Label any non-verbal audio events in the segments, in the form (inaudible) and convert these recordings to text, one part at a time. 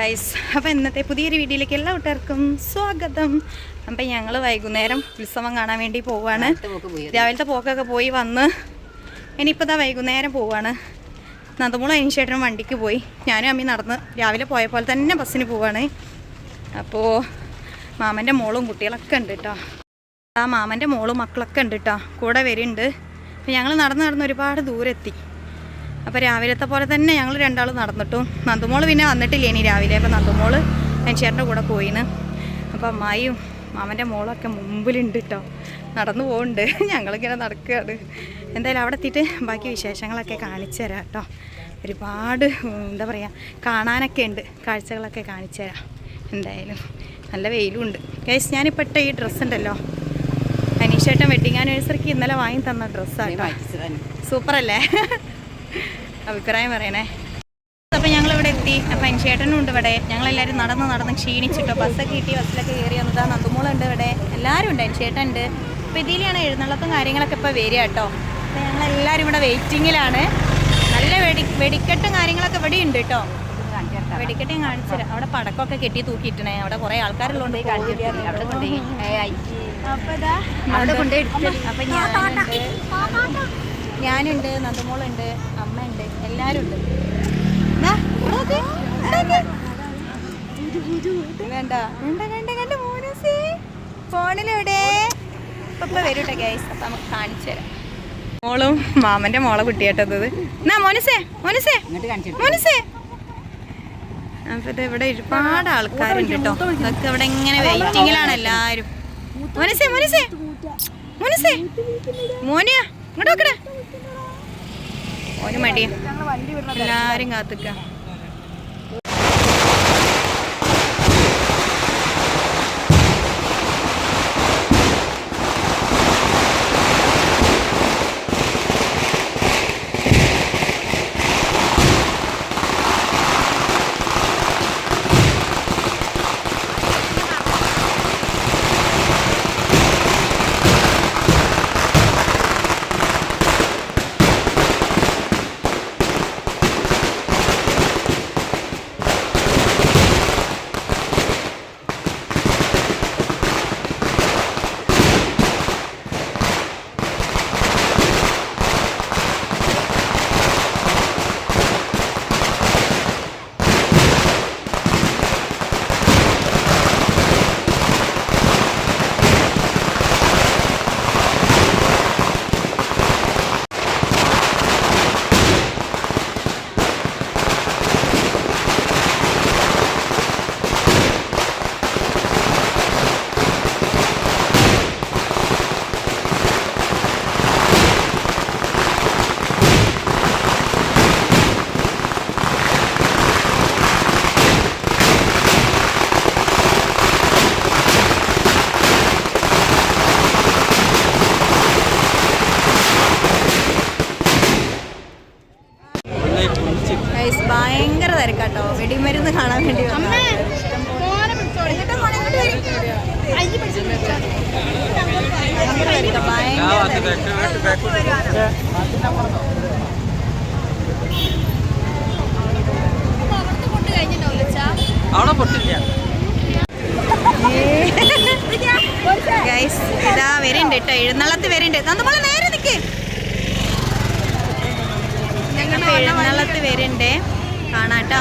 Guys അപ്പോൾ ഇന്നത്തെ പുതിയൊരു വീഡിയോയിലേക്ക് എല്ലാ കൂട്ടുകാർക്കും സ്വാഗതം. അപ്പം ഞങ്ങൾ വൈകുന്നേരം ഉത്സവം കാണാൻ വേണ്ടി പോവാണ്. രാവിലത്തെ പോക്കൊക്കെ പോയി വന്ന് ഇനിയിപ്പോൾ ഇതാ വൈകുന്നേരം പോവാണ്. നന്ദമൂളം അതിനുശേഷം വണ്ടിക്ക് പോയി. ഞാനും അമ്മി നടന്ന് രാവിലെ പോയ പോലെ തന്നെ ബസ്സിന് പോവാണ്. അപ്പോൾ മാമന്റെ മോളും കുട്ടികളൊക്കെ ഉണ്ട് കേട്ടോ ആ മാമന്റെ മോളും മക്കളൊക്കെ ഉണ്ട് കേട്ടോ കൂടെ വരുന്നുണ്ട് അപ്പം ഞങ്ങൾ നടന്ന് നടന്ന് ഒരുപാട് ദൂരെത്തി. അപ്പോൾ രാവിലത്തെ പോലെ തന്നെ ഞങ്ങൾ രണ്ടാളും നടന്നിട്ടു. നന്ദുമോൾ പിന്നെ വന്നിട്ടില്ല ഇനി രാവിലെ. അപ്പോൾ നന്ദുമോൾ ചേട്ടന്റെ കൂടെ പോയിന്. അപ്പോൾ അമ്മായിയും മാമന്റെ മോളൊക്കെ മുമ്പിലുണ്ട് കേട്ടോ നടന്നു പോകുന്നുണ്ട് (laughs) ഞങ്ങളിങ്ങനെ നടക്കുകയാണ് എന്തായാലും അവിടെ എത്തിയിട്ട് ബാക്കി വിശേഷങ്ങളൊക്കെ കാണിച്ചു തരാം കേട്ടോ ഒരുപാട് എന്താ പറയുക കാണാനൊക്കെ ഉണ്ട്. കാഴ്ചകളൊക്കെ കാണിച്ചു തരാം എന്തായാലും നല്ല വെയിലും ഉണ്ട് കേസ് ഞാനിപ്പോൾ ഇട്ട ഈ ഡ്രസ്സ് ഉണ്ടല്ലോ. അനീഷേട്ടൻ വെഡിങ് ആനിവേഴ്സറിക്ക് ഇന്നലെ വാങ്ങി തന്ന ഡ്രസ്സാണ് സൂപ്പർ അല്ലേ അഭിപ്രായം പറയണേ. അപ്പോൾ ഞങ്ങൾ ഇവിടെ എത്തി. അപ്പോൾ അനിച്ചേട്ടനും ഉണ്ട് ഇവിടെ. ഞങ്ങൾ ഞങ്ങളെല്ലാവരും നടന്ന് നടന്ന് ക്ഷീണിച്ചിട്ടോ. ബസ്സൊക്കെ കിട്ടി ബസ്സിലൊക്കെ കയറി വന്നതാ. നന്ദുമോളുണ്ട് ഇവിടെ. എല്ലാവരും ഉണ്ട്. അനിച്ചേട്ടൻ ഉണ്ട് അപ്പോൾ ഇതിലാണ് എഴുന്നള്ളത്തും കാര്യങ്ങളൊക്കെ ഇപ്പോൾ വരിക കേട്ടോ. അപ്പോൾ ഞങ്ങളെല്ലാവരും ഇവിടെ വെയിറ്റിങ്ങിലാണ്. നല്ല വെടി വെടിക്കെട്ടും കാര്യങ്ങളൊക്കെ ഇവിടെ ഉണ്ട് കേട്ടോ. വെടിക്കെട്ടും കാണിച്ചു തരാം. അവിടെ പടക്കമൊക്കെ കെട്ടി തൂക്കിയിട്ടണേ. അവിടെ കുറേ ആൾക്കാരുള്ളതുകൊണ്ട് അവിടെ കൊണ്ടുപോയി അപ്പോൾ ഇതാ അവിടെ കൊണ്ടുപോയി അപ്പം ഞാനുണ്ട്. ഞാനുണ്ട്. നന്ദമോളുണ്ട്. അമ്മയുണ്ട് എല്ലാരും ഉണ്ട്. വേണ്ട വേണ്ട വേണ്ട കണ്ട മോനൂസേ. ഫോണിലൂടെ ഇപ്പൊ ഇപ്പൊ വരും കേട്ടോ ഗൈസ് അപ്പൊ നമുക്ക് കാണിച്ചു തരാം. മോളും മാമന്റെ മോളെ കുട്ടിയാട്ടത് എന്നാ മോനുസേ മോനുസേ മോനസേ കാണിച്ചു മോനുസേ. അപ്പൊ ഇത് ഇവിടെ ഒരുപാട് ആൾക്കാരുണ്ട് കേട്ടോ ഇതൊക്കെ ഇവിടെ ഇങ്ങനെ വെയിറ്റിങ്ങിലാണ് എല്ലാരും. മോനുസേ മോനുസേ മോനുസേ. മോനിയാ ഇങ്ങോട്ട് നോക്കടേ. മോന് മടിയാ. എല്ലാരും കാത്തിക്ക. തിരക്കാട്ടോ വെടിമരുന്ന് കാണാൻ വേണ്ടി. അവിടെ പൊട്ടില്ല. ഗൈസ് ഇതാ വരുന്നുണ്ട് കേട്ടോ. എഴുന്നള്ളത്ത് വരുന്നുണ്ട് നന്ദമോളെ നേരെ നിൽക്കേ ഞങ്ങൾ എഴുന്നള്ളത്ത് വരുന്നുണ്ട് കാണാട്ടോ.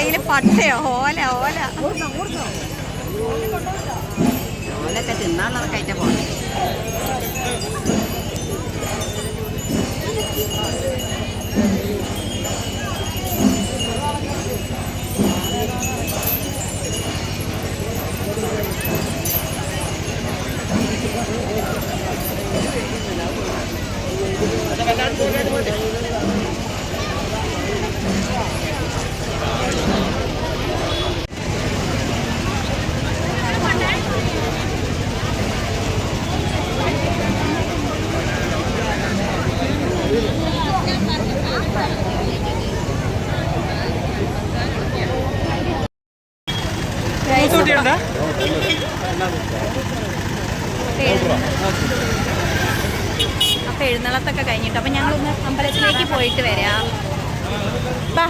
പട്ടയോ? ഓല ഓല. ഓലൊക്കെ തിന്നാനുള്ളതൊക്കെ ആയിട്ട് പോകണം മൂത്തൂട്ടിയുണ്ടോ അപ്പൊ എഴുന്നള്ളത്തൊക്കെ കഴിഞ്ഞിട്ട്. അപ്പൊ ഞങ്ങളൊന്ന് അമ്പലത്തിലേക്ക് പോയിട്ട് വരാം. ബാ.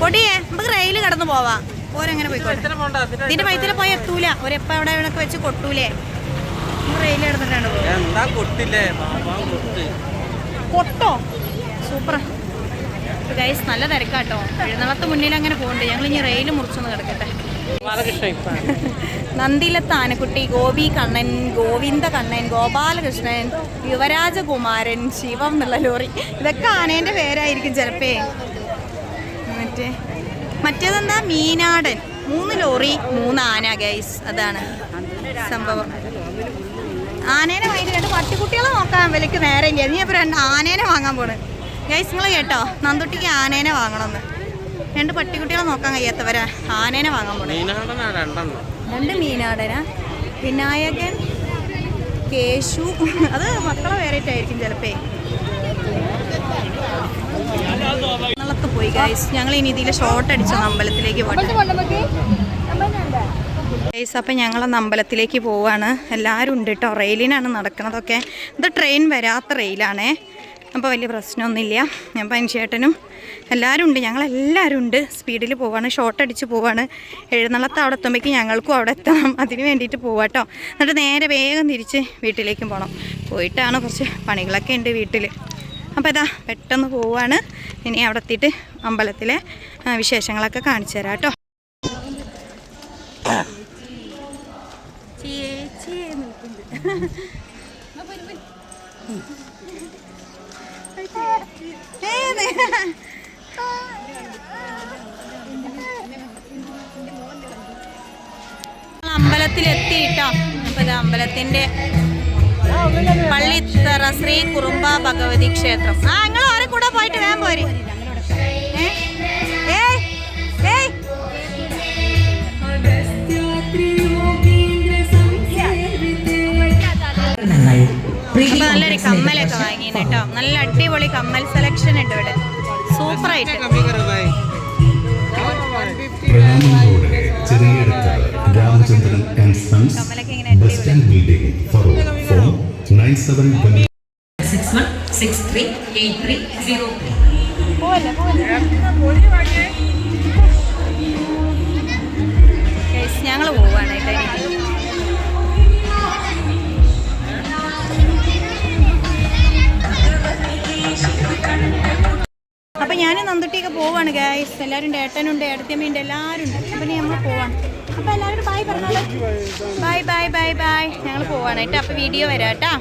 പൊടിയേ നമുക്ക് റെയിൽ കടന്നു പോവാം. ഓരെങ്ങനെ പോയിക്കോട്ടെ? നിന്റെ വയറ്റിൽ പോയി എത്തൂല. ഒരെപ്പ അവിടെ ഇവിടെ വെച്ച് കൊട്ടൂലേ. റെയിൽ കിടന്നിട്ടാണ് കൊട്ട്. സൂപ്പർ. ഗൈസ് നല്ല തിരക്കാട്ടോ. എഴുന്നള്ളത്ത് മുന്നിൽ അങ്ങനെ പോകുന്നുണ്ട് ഞങ്ങൾ ഇനി റെയിൽ മുറിച്ചൊന്ന് കിടക്കട്ടെ. നന്ദിലത്ത് ആനക്കുട്ടി ഗോപി കണ്ണൻ ഗോവിന്ദ കണ്ണൻ ഗോപാലകൃഷ്ണൻ യുവരാജകുമാരൻ ശിവം എന്നുള്ള ലോറി. ഇതൊക്കെ ആനേന്റെ പേരായിരിക്കും ചിലപ്പേ. മറ്റേ മറ്റേതെന്താ? മീനാടൻ. മൂന്ന് ലോറി മൂന്ന് ആന ഗൈസ് അതാണ് സംഭവം. ആനേനെ വാങ്ങിയിട്ട് രണ്ട് പട്ടിക്കുട്ടികളെ നോക്കാൻ വിലക്ക് നേരമില്ല. നീ അപ്പോൾ രണ്ട് ആനേനെ വാങ്ങാൻ പോണ്. ഗൈസ് നിങ്ങൾ കേട്ടോ? നന്ദുട്ടിക്ക് ആനേനെ വാങ്ങണമെന്ന് രണ്ട് പട്ടിക്കുട്ടികളെ നോക്കാൻ കഴിയാത്തവരാ. ആനേനെ വാങ്ങാൻ പോണേ. മീനാടനാ രണ്ടെണ്ണം. രണ്ട് മീനാടന. വിനായകൻ കേശു. അത് മക്കളെ വേറെയായിട്ടായിരിക്കും ചിലപ്പേ. എന്നുള്ളത്ത് പോയി ഗൈസ് ഞങ്ങൾ ഇനി ഇതിൽ ഷോർട്ട് അടിച്ചു അമ്പലത്തിലേക്ക് ഗൈസ് അപ്പം ഞങ്ങൾ അമ്പലത്തിലേക്ക് പോവാണ്. എല്ലാവരും ഉണ്ട് കേട്ടോ റെയിലിനാണ് നടക്കുന്നതൊക്കെ ഇത് ട്രെയിൻ വരാത്ത റെയിലാണേ. അപ്പോൾ വലിയ പ്രശ്നമൊന്നുമില്ല. ഞാൻ പനിച്ചേട്ടനും എല്ലാവരും ഉണ്ട്. ഞങ്ങളെല്ലാവരും ഉണ്ട്. സ്പീഡിൽ പോവാണ്. ഷോർട്ട് അടിച്ച് പോവാണ്. എഴുന്നള്ളത്ത് അവിടെ എത്തുമ്പോഴേക്കും ഞങ്ങൾക്കും അവിടെ എത്തണം. അതിന് വേണ്ടിയിട്ട് പോവാട്ടോ എന്നിട്ട് നേരെ വേഗം തിരിച്ച് വീട്ടിലേക്കും പോകണം പോയിട്ടാണ് കുറച്ച് പണികളൊക്കെ ഉണ്ട് വീട്ടിൽ അപ്പോൾ ഇതാ പെട്ടെന്ന് പോവാണ്. ഇനി അവിടെ എത്തിയിട്ട് അമ്പലത്തിലെ വിശേഷങ്ങളൊക്കെ കാണിച്ചു തരാം കേട്ടോ ഇത് പള്ളിത്തറ ശ്രീ കുറുമ്പ ഭഗവതി ക്ഷേത്രം. ആ നിങ്ങൾ ആരെ കൂടെ പോയിട്ട് വേഗം പോര്. നല്ലൊരു കമ്മലൊക്കെ വാങ്ങിയിരുന്നു കേട്ടോ. നല്ല അടിപൊളി കമ്മൽ സെലക്ഷൻ ഉണ്ട് ഇവിടെ. Super Farooq phone nine seven one six one six three eight three zero ഞങ്ങൾ പോവാണ് കേട്ടോ ഇനി. അപ്പൊ ഞാൻ നന്ദുട്ടിയൊക്കെ പോവാണ് ഗായ്സ് എല്ലാവരും ഉണ്ട് ഏട്ടനുണ്ട് ഏട്ടത്തിയമ്മയുണ്ട് എല്ലാവരും ഉണ്ട് അപ്പൊ നമ്മൾ പോവാണ്. അപ്പൊ എല്ലാവരും ബൈ പറഞ്ഞോളൂ. ബൈ ബൈ ബൈ ബൈ ഞങ്ങൾ പോവാണ് കേട്ടോ. അപ്പൊ വീഡിയോ വരാം കേട്ടോ.